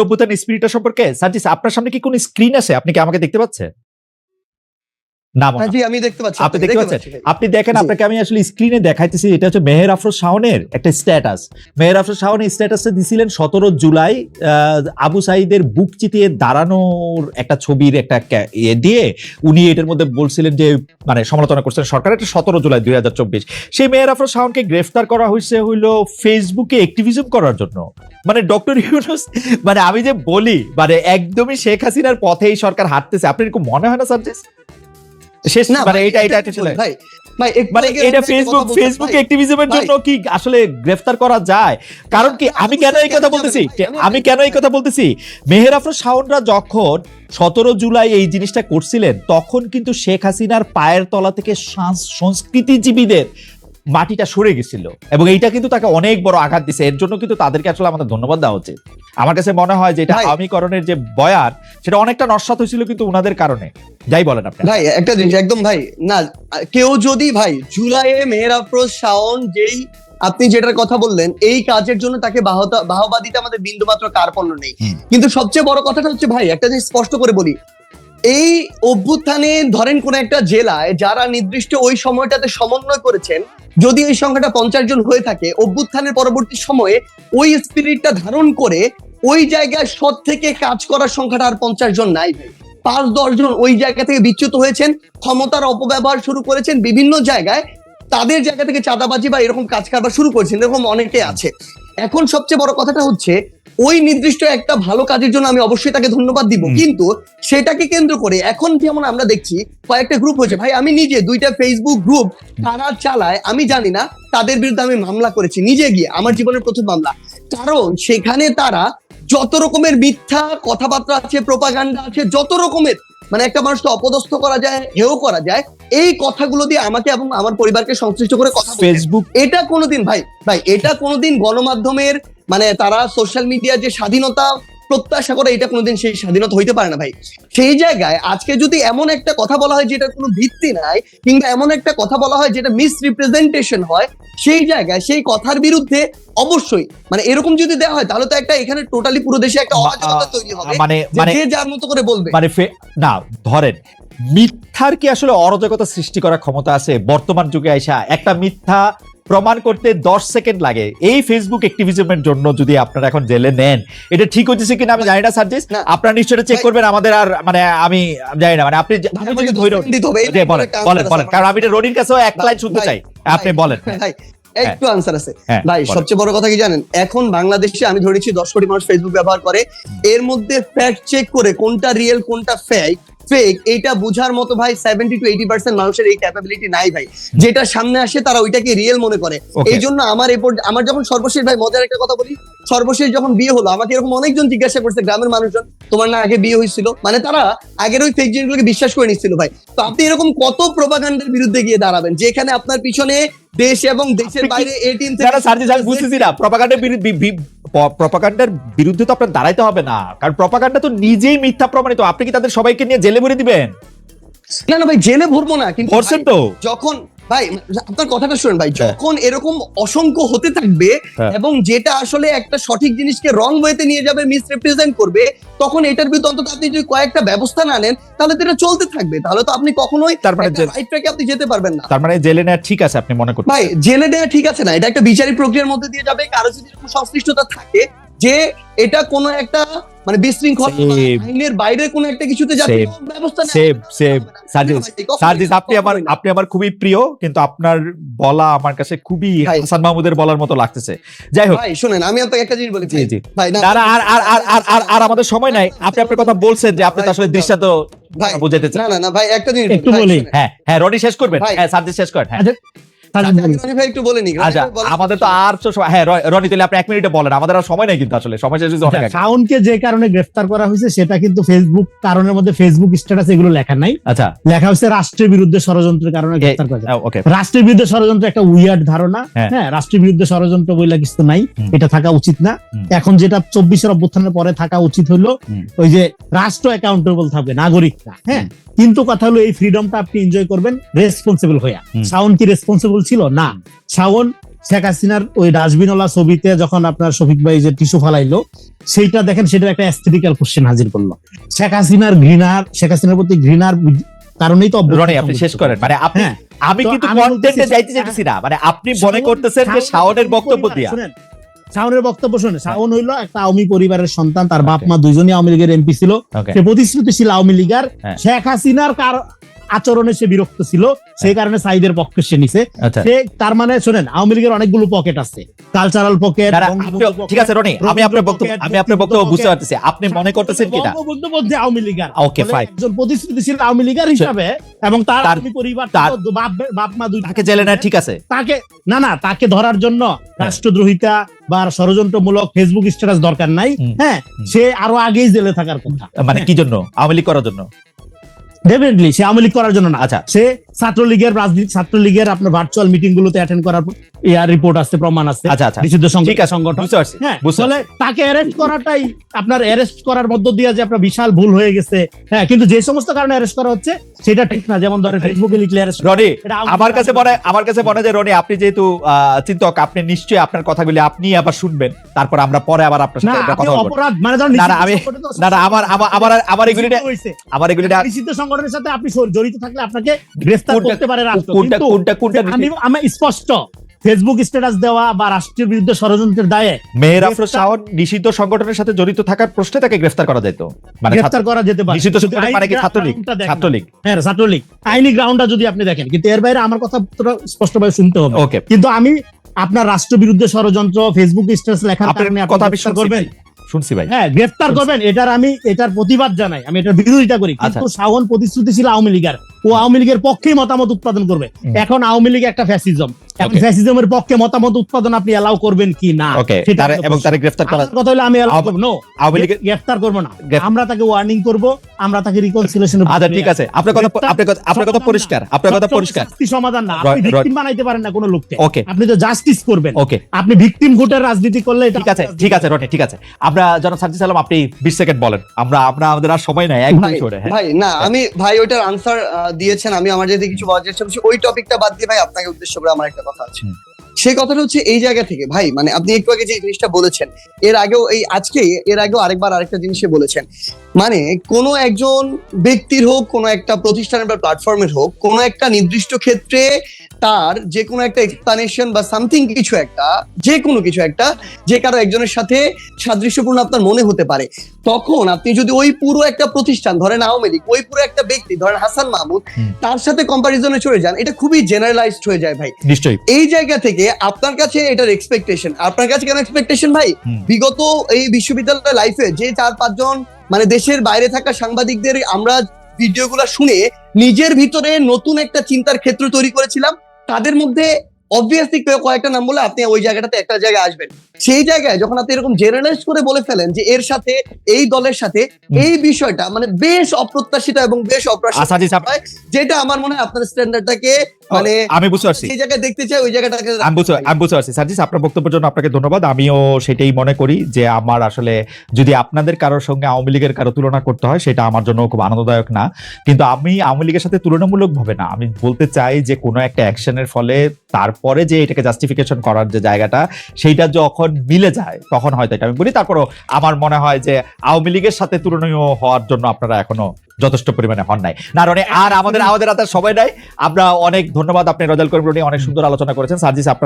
অভ্যুত্থান স্পিরিটটা সম্পর্কে? সাজিস আপনার সামনে কি কোন স্ক্রিন আছে? আপনি কি আমাকে দেখতে পাচ্ছেন? না মনে হ্যাঁ জি আমি দেখতে পাচ্ছি আপনি দেখতে পাচ্ছেন? আপনি দেখেন আপনাকে আমি আসলে স্ক্রিনে দেখাইতেছি এটা হচ্ছে মেহের আফরোজ শাওনের একটা স্ট্যাটাস মেহের আফরোজ শাওন স্ট্যাটাসে দিছিলেন সতেরো জুলাই আবু সাইদের বুক চিতিয়ে দাঁড়ানোর একটা ছবির একটা ইয়ে দিয়ে উনি এটার মধ্যে বলছিলেন যে মানে সমালোচনা করছেন সরকার একটা সতেরো জুলাই দুই হাজার চব্বিশ। সেই মেহের আফরোজ শাওনকে গ্রেফতার করা হয়েছে হইল ফেসবুকে অ্যাক্টিভিজম করার জন্য। মানে ডক্টর ইউনুস মানে আমি যে বলি মানে একদমই শেখ হাসিনার পথে এই সরকার হাঁটতেছে। আপনার এরকম মনে হয় না সার্জিস? শেষ না মানে এটা এটা ভাই মানে এটা ফেসবুক ফেসবুক অ্যাক্টিভিজমের জন্য কি আসলে গ্রেফতার করা যায়? কারণ কি আমি কেন এই কথা বলতেছি? আমি কেন এই কথা বলতেছি? মেহের আফরোজ শাওনরা যখন সতেরো জুলাই এই জিনিসটা করছিলেন তখন কিন্তু শেখ হাসিনার পায়ের তলা থেকে সংস্কৃতিজীবীদের মাটিটা সরে গেছিল। এবং এইটা কিন্তু তাকে অনেক বড় আঘাত দিছে। এর জন্য কিন্তু তাদেরকে আসলে আমাদের ধন্যবাদ দেওয়া উচিত। আমার কাছে মনে হয় যে এটা। আমিকরণের যে বয়ান সেটা অনেকটা নস্বাত হয়েছিল কিন্তু ওনাদের কারণে। যাই বলেন আপনি ভাই একটা জিনিস একদম ভাই না কেউ যদি ভাই জুলাইয়ে মেহের আফরোজ শাওন যেই আপনি যেটার কথা বললেন এই কাজের জন্য তাকে বাহবা দিতে আমাদের বিন্দুমাত্র কার্পণ্য নেই। কিন্তু সবচেয়ে বড় কথাটা হচ্ছে ভাই একটা জিনিস স্পষ্ট করে বলি এই অভ্যুত্থানে ধরেন কোন একটা জেলায় যারা নির্দিষ্ট ওই সময়টাতে সমন্বয় করেছেন যদি এই সংখ্যাটা পঞ্চাশ জন হয়ে থাকে অভ্যুত্থানের পরবর্তী সময়ে ওই স্পিরিটটা ধারণ করে ওই জায়গায় সৎ থেকে কাজ করার সংখ্যাটা আর পঞ্চাশ জন নাই ভাই। পাঁচ দশ জন ওই জায়গা থেকে বিচ্যুত হয়েছেন ক্ষমতার অপব্যবহার শুরু করেছেন বিভিন্ন জায়গায় তাদের জায়গা থেকে চাঁদাবাজি বা এরকম কাজ কারবার শুরু করেছেন এরকম অনেকে আছে। এখন সবচেয়ে বড় কথাটা হচ্ছে ওই নির্দিষ্ট একটা ভালো কাজের জন্য আমি অবশ্যই তাকে ধন্যবাদ দিব। কিন্তু সেটাকে কেন্দ্র করে এখন যেমন আমরা দেখছি কয়েকটা গ্রুপ হয়েছে। ভাই আমি নিজে দুইটা ফেসবুক গ্রুপ তারা চালায় আমি জানি না তাদের বিরুদ্ধে আমি মামলা করেছি নিজে গিয়ে আমার জীবনের প্রথম মামলা। কারণ সেখানে তারা যত রকমের মিথ্যা কথাবার্তা আছে প্রপাগান্ডা আছে যত রকমের মানে একটা মানুষকে অপদস্থ করা যায় হেও করা যায় এই কথাগুলো দিয়ে আমাকে এবং আমার পরিবারকে সংশ্লিষ্ট করে কথা। ফেসবুক এটা কোনোদিন ভাই ভাই এটা কোনোদিন গণমাধ্যমের মানে তারা সোশ্যাল মিডিয়ার যে স্বাধীনতা প্রত্যাশা করে এটা কোনোদিন সেই স্বাধীনতা হইতে পারে না ভাই। সেই জায়গায় আজকে যদি এমন একটা কথা বলা হয় যেটার কোনো ভিত্তি নাই কিংবা এমন একটা কথা বলা হয় যেটা মিস রিপ্রেজেন্টেশন হয় সেই জায়গায় সেই কথার বিরুদ্ধে অবশ্যই মানে এরকম যদি দেওয়া হয় তাহলে তো একটা এখানে টোটালি পুরো দেশে একটা অরাজকতা তৈরি হবে মানে মানে যার মতো করে বলবে। মানে না ধরেন মিথ্যার কি আসলে অরাজকতা সৃষ্টি করার ক্ষমতা আছে? বর্তমান যুগে আইসা একটা মিথ্যা প্রমাণ করতে দশ সেকেন্ড লাগে। এই ফেসবুক অ্যাক্টিভিজমের জন্য যদি আপনারা এখন জেলে নেন এটা ঠিক হচ্ছে কিনা আমি জানি না সার্জিস। আপনারা নিশ্চয়ই চেক করবেন আমাদের আর মানে আমি জানি না মানে আপনি যে- ভাই, আমি আমাকে যদি ধরে দশ মিনিট হবে, এই জি, বলেন বলেন বলেন কারণ আমি এটা রনির কাছেও এক লাইন শুনতে চাই। আপনি বলেন। ভাই একটু আনসার আছে। হ্যাঁ, ভাই সবচেয়ে বড় কথা কি জানেন? এখন বাংলাদেশে আমি ধরে নিচ্ছি দশ কোটি মানুষ ফেসবুক ব্যবহার করে। এর মধ্যে ফ্যাক্ট চেক করে কোনটা রিয়েল কোনটা ফেক ফেক এইটা বোঝার মতো ভাই সেভেন্টি টু এইটি পার্সেন্ট মানুষের এই ক্যাপাবিলিটি নাই ভাই। যেটা সামনে আসে তারা ওইটাকে রিয়েল মনে করে। এই জন্য আমার এরপর আমার যখন সর্বশেষ ভাই মজার একটা কথা বলি। সর্বশেষ যখন বিয়ে হলো আমাকে এরকম অনেকজন জিজ্ঞাসা করছে গ্রামের মানুষজন তোমার না আগে বিয়ে হয়েছিল? মানে তারা আগের ওই ফেক জিনিসগুলোকে বিশ্বাস করে নিচ্ছিল ভাই। তো আপনি এরকম কত প্রোপাগান্ডার বিরুদ্ধে গিয়ে দাঁড়াবেন যেখানে আপনার পিছনে দেশ এবং দেশের বাইরে এই টিম যারা সার্জি আমি বুঝতেছি না প্রপাগান্ডার প্রপাগান্ডার বিরুদ্ধে তো আপনার দাঁড়াইতে হবে না। কারণ প্রপাগান্ডা তো নিজেই মিথ্যা প্রমাণিত। আপনি কি তাদের সবাইকে নিয়ে জেলে ভরে দিবেন? না না ভাই জেলে ভরবো না কিন্তু তো। যখন ভাই আপনার কথাটা শুনেন ভাই হ্যাঁ। যখন এরকম অসংখ্য হতে থাকবে হ্যাঁ। এবং যেটা আসলে একটা সঠিক জিনিসকে রং ওয়েতে নিয়ে যাবে মিস রিপ্রেজেন্ট করবে তখন এটার বিরুদ্ধে অন্তত আপনি যদি কয়েকটা ব্যবস্থা না নেন তাহলে তো এটা চলতে থাকবে। তাহলে তো আপনি কখনোই তার যে- রাইট ট্র্যাকে আপনি যেতে পারবেন না। তার মানে জেলে নেওয়া ঠিক আছে আপনি মনে করছেন ভাই জেলে দেওয়া ঠিক আছে না। এটা একটা বিচারিক প্রক্রিয়ার মধ্যে দিয়ে যাবে। কারও যদি এরকম সংশ্লিষ্টতা থাকে যে এটা কোনো একটা মানে বিশৃঙ্খলা. আইনের বাইরে কোনো একটা কিছুতে যাতে ব্যবস্থা সেম হবে সার্জিস সার্জিস আপনি আমার আপনি আমার খুবই প্রিয় কিন্তু আপনার বলা আমার কাছে খুবই হাসান মাহমুদের বলার মতো লাগতেছে। যাই হোক। ভাই শুনেন আমি আপনাকে একটা জিনিস বলি জি জি। ভাই না আর আর আর আর আর আর আমাদের সময় নাই। আপনি আপনার কথা বলছেন যে আপনি তো আসলে দৃষ্টান্ত ভাই বুঝাইতে চান না না ভাই একটা জিনিস একটু বলি। হ্যাঁ হ্যাঁ রনি শেষ করবেন। হ্যাঁ সার্জিস শেষ করেন হ্যাঁ। রনি ভাই একটু বলে নি আচ্ছা আমাদের তো আর হ্যাঁ রনি তাহলে আপনি এক মিনিটে বলেন আমাদের আর সময় নেই কিন্তু আসলে সময় শেষ হয়েছে অনেক আগে। যে কারণে গ্রেফতার করা হয়েছে সেটা কিন্তু ফেসবুক কারণের মধ্যে ফেসবুক স্ট্যাটাস এগুলো লেখা নাই। আচ্ছা। লেখা হচ্ছে রাষ্ট্রের বিরুদ্ধে ষড়যন্ত্রের কারণে গ্রেফতার করা ওকে। রাষ্ট্রের বিরুদ্ধে ষড়যন্ত্র একটা উইয়ার্ড ধারণা। হ্যাঁ। হ্যাঁ রাষ্ট্রের বিরুদ্ধে ষড়যন্ত্র বইলা কিছু তো নাই এটা থাকা উচিত না। এখন যেটা চব্বিশের অভ্যুত্থানের পরে থাকা উচিত হলো ওই যে রাষ্ট্র অ্যাকাউন্টেবল থাকবে নাগরিকরা হ্যাঁ। কিন্তু কথা হলো এই ফ্রিডমটা আপনি এনজয় করবেন রেসপন্সিবল হইয়া। শাওন কি রেসপন্সিবল ছিল না। শাওন শেখ হাসিনার ওই ডাস্টবিনওয়ালা ছবিতে যখন আপনার শফিক ভাই যে টিস্যু ফালাইলো সেইটা দেখেন সেটা একটা অ্যাস্থেটিক্যাল কোশ্চেন হাজির করল। শেখ হাসিনার ঘৃণার শেখ হাসিনার প্রতি ঘৃণার কারণেই তো রনি আপনি শেষ করেন। মানে আপনি হ্যাঁ আমি কিন্তু কন্টেন্টে যাইতে চাইতেছি না। মানে আপনি মনে করতেছেন যে শাওনের বক্তব্য দিয়া। শাওনের বক্তব্য শুনে শাওন হইল একটা আওয়ামী পরিবারের সন্তান তার বাপ মা দুইজনই আওয়ামী লীগের এমপি ছিল। সে প্রতিশ্রুতিশীল আওয়ামী লীগার হ্যাঁ। শেখ হাসিনার আচরণে সে বিরক্ত ছিল সেই কারণে সাইদের পক্ষে সে নিছে। আচ্ছা। সে তার মানে শোনেন আওয়ামী লীগের অনেকগুলো পকেট আছে। কালচারাল পকেট আপনি- ঠিক আছে রনি আমি আপনার বক্তব্য আমি আপনার বক্তব্য বুঝতে পারতেছি। আপনি মনে করতেছেন কি না বঙ্গবন্ধু মধ্যে আওয়ামী লীগার। বলে fine. একজন প্রতিশ্রুতিশীল আওয়ামী লীগার হিসাবে এবং তার আওয়ামী পরিবার তার- বাপ বাপ মা দুই তাকে জেলে না ঠিক আছে। তাকে না না তাকে ধরার জন্য রাষ্ট্রদ্রোহিতা বা ষড়যন্ত্রমূলক ফেসবুক স্ট্যাটাস দরকার নাই। হ্যাঁ সে আরও আগেই জেলে থাকার কথা। মানে কি জন্য? আওয়ামী লীগ করার জন্য? ডেফিনেটলি সে আমলি করার জন্য না। আচ্ছা সে ছাত্রলীগের রাজনীতি ছাত্রলীগের আপনার ভার্চুয়াল মিটিং গুলোতে অ্যাটেন্ড করার ইয়ার রিপোর্ট আছে প্রমাণ আছে আচ্ছা আচ্ছা। নিষিদ্ধ সংগঠন আছে সংগঠন। হ্যাঁ তাকে অ্যারেস্ট করাটাই আপনার অ্যারেস্ট করার মধ্য দিয়ে যে আপনার বিশাল ভুল হয়ে গেছে। হ্যাঁ কিন্তু যে সমস্ত কারণে অ্যারেস্ট করা হচ্ছে সেটা ঠিক না। যেমন ধরেন ফেসবুকে লিখলে অ্যারেস্ট রনি আমার কাছে মনে আমার কাছে মনে যে রনি আপনি যেহেতু চিন্তক আপনি নিশ্চয়ই আপনার কথাগুলি আপনি আবার শুনবেন। তারপর আমরা পরে আবার আপনার সাথে একটা কথা বলব। অপরাধ মানে ধরেন না, আমি- না না আমার আমার আমার এগুলি আমার এগুলি নিষিদ্ধ সংগঠনের সাথে আপনি জড়িত থাকলে আপনাকে গ্রেফতার করতে পারে রাষ্ট্র আমি আমি স্পষ্ট। ফেসবুক স্ট্যাটাস দেওয়া বা রাষ্ট্রের বিরুদ্ধে ষড়যন্ত্রের দায়ে মেয়ের আফরোজ শাওন নিষিদ্ধ সংগঠনের সাথে জড়িত থাকার প্রশ্নে তাকে গ্রেফতার করা যেত। মানে গ্রেফতার করা যেতে পারে। নিষিদ্ধ সংগঠন মানে কি ছাত্রলীগ? ছাত্রলীগ। হ্যাঁ ছাত্রলীগ। আইনি গ্রাউন্ডটা যদি আপনি দেখেন কিন্তু এর বাইরে আমার কথা স্পষ্টভাবে শুনতে হবে। ওকে কিন্তু আমি আপনার রাষ্ট্র বিরুদ্ধে ষড়যন্ত্র ফেসবুক স্ট্যাটাস লেখার আপনার কারণে কথা গ্রেফতার করবেন। শুনছি ভাই। হ্যাঁ গ্রেফতার করবেন এটার আমি এটার প্রতিবাদ জানাই। আমি এটার বিরোধিতা করি। আচ্ছা। কিন্তু শাওন প্রতিশ্রুতিশীল আওয়ামী লীগের। ও আওয়ামী লীগের পক্ষেই মতামত উৎপাদন করবে। এখন আওয়ামী লীগ একটা ফ্যাসিজম এখন ফ্যাসিজমের পক্ষে মতামত উৎপাদন আপনি এলাও করবেন কি না? সেটা এবং তারে গ্রেফতার করা কথা হলো আমি আওয়ামী- করব। No, আওয়ামী লীগের গ্রেফতার করব না। আমরা তাকে ওয়ার্নিং করব আমরা তাকে রিকনসিলেশন আচ্ছা ঠিক আছে। আপনার কথা আপনার কথা আপনার কথা সমাধান পরিষ্কার। আপনার কথা পরিষ্কার। সমাধান না। আপনি. ভিকটিম বানাইতে পারেন না কোনো লোককে। ওকে আপনি তো জাস্টিস করবেন। ওকে আপনি ভিকটিম ভোটের রাজনীতি করলে এটা ঠিক আছে ঠিক আছে রনি ঠিক আছে। আমরা জনাব সাজ্জি সালাম আপনি বিশ সেকেন্ড বলেন। আমরা আমরা আমাদের আর সময় নাই এক ভাই মিনিট হ্যাঁ। ভাই না আমি ভাই ওইটার আনসার দিয়েছেন আমি আমার যদি কিছু বলার চেষ্টা করছি। ওই টপিকটা বাদ দিয়ে ভাই আপনাকে উদ্দেশ্য করে আমার একটা কথা আছে। সেই কথাটা হচ্ছে এই জায়গা থেকে ভাই মানে আপনি একটু আগে যে জিনিসটা বলেছেন এর আগেও এই আজকে এর আগেও আরেকবার আরেকটা জিনিসে বলেছেন। মানে কোনো একজন ব্যক্তির হোক কোনো একটা প্রতিষ্ঠানের বা প্ল্যাটফর্মের হোক কোনো একটা নির্দিষ্ট ক্ষেত্রে তার যে কোনো একটা এক্সপ্লানেশন বা সামথিং কিছু একটা যে কোনো কিছু একটা যে কারও একজনের সাথে সাদৃশ্যপূর্ণ আপনার মনে হতে পারে। তখন আপনি যদি ওই পুরো একটা প্রতিষ্ঠান ধরেন আওয়ামী লীগ ওই পুরো একটা ব্যক্তি ধরেন হাসান মাহমুদ তার সাথে কম্পারিজনে চলে যান এটা খুবই জেনারেলাইজড হয়ে যায় ভাই। নিশ্চয়ই। এই জায়গা থেকে আপনার কাছে এটার এক্সপেকটেশন আপনার কাছে কেন এক্সপেকটেশন ভাই? বিগত এই বিশ্ববিদ্যালয় লাইফে যে চার পাঁচজন মানে দেশের বাইরে থাকা সাংবাদিকদের আমরা ভিডিওগুলো শুনে নিজের ভিতরে নতুন একটা চিন্তার ক্ষেত্র তৈরি করেছিলাম। তাদের মধ্যে অবভিয়াসলি কেউ কয়েকটা নাম বলে আপনি ওই জায়গাটাতে একটা জায়গায় আসবেন। সেই জায়গায় যখন আপনি এরকম জেনারেলাইজ করে বলে ফেলেন যে এর সাথে এই দলের সাথে এই বিষয়টা মানে বেশ অপ্রত্যাশিত এবং বেশ অপ্রাসঙ্গিক যেটা আমার মনে হয় আপনার স্ট্যান্ডার্ডটাকে মানে আমি বুঝতে পারছি। সেই জায়গায় দেখতে চাই ওই জায়গাটাকে আমি বুঝতে আমি বুঝতে পারছি। সার্জিস আপনার বক্তব্যের জন্য আপনাকে ধন্যবাদ। আমিও সেটাই মনে করি যে আমার আসলে যদি আপনাদের কারোর সঙ্গে আওয়ামী লীগের কারও তুলনা করতে হয় সেটা আমার জন্য খুব আনন্দদায়ক না। কিন্তু আমি আওয়ামী লীগের সাথে তুলনামূলক ভাবে না। আমি বলতে চাই যে কোনো একটা অ্যাকশনের ফলে তারপরে যে এটাকে জাস্টিফিকেশন করার যে জায়গাটা, সেইটা যখন মিলে যায়, তখন হয়তো এটা আমি বলি। তারপরও আমার মনে হয় যে আওয়ামী লীগের সাথে তুলনীয় হওয়ার জন্য আপনারা এখনও যথেষ্ট পরিমাণে হন নাই। না, রনে, আর আমাদের আমাদের হাতে সময় নাই। আমরা অনেক ধন্যবাদ আপনি রজাল করিম রনি অনেক সুন্দর আলোচনা করেছেন। সার্জিস, আপনার